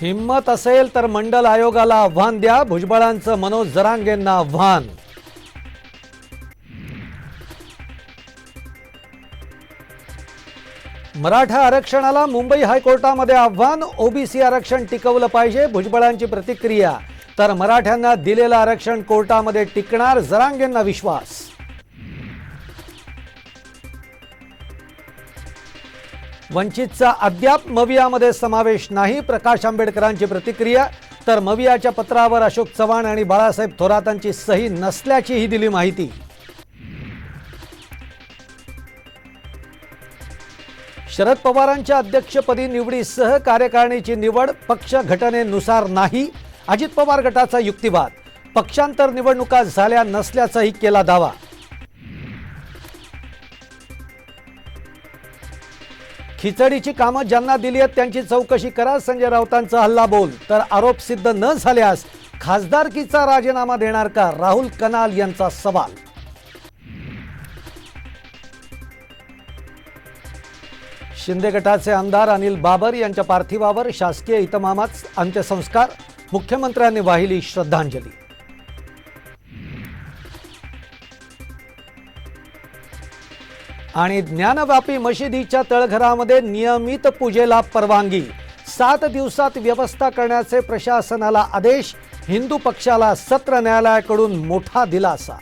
हिंमत असेल तर मंडल आयोगाला आव्हान द्या. भुजबळांचं मनोज जरांगेंना आव्हान. मराठा आरक्षणाला मुंबई हायकोर्टामध्ये आव्हान. ओबीसी आरक्षण टिकवलं पाहिजे भुजबळांची प्रतिक्रिया. तर मराठ्यांना दिलेलं आरक्षण कोर्टामध्ये टिकणार जरांगेंना विश्वास. वंचितचा अद्याप मवियामध्ये समावेश नाही. प्रकाश आंबेडकरांची प्रतिक्रिया तर मवियाच्या पत्रावर अशोक चव्हाण आणि बाळासाहेब थोरातांची सही नसल्याचीही दिली माहिती. शरद पवारांच्या अध्यक्षपदी निवडीसह कार्यकारिणीची निवड पक्ष घटनेनुसार नाही. अजित पवार गटाचा युक्तिवाद. पक्षांतर निवडणुका झाल्या नसल्याचाही केला दावा. खिचडीची कामं ज्यांना दिली आहेत त्यांची चौकशी करा संजय राऊतांचा हल्ला बोल. तर आरोप सिद्ध न झाल्यास खासदारकीचा राजीनामा देणार का? राहुल कनाल यांचा सवाल. शिंदे गटाचे आमदार अनिल बाबर यांच्या पार्थिवावर शासकीय इतमामात अंत्यसंस्कार. मुख्यमंत्र्यांनी वाहिली श्रद्धांजली. आणि ज्ञानव्यापी मशिदीच्या तळघरामध्ये नियमित पूजेला परवानगी. सात दिवसात व्यवस्था करण्याचे प्रशासनाला आदेश हिंदू पक्षाला सत्र न्यायालयाकडून मोठा दिलासा.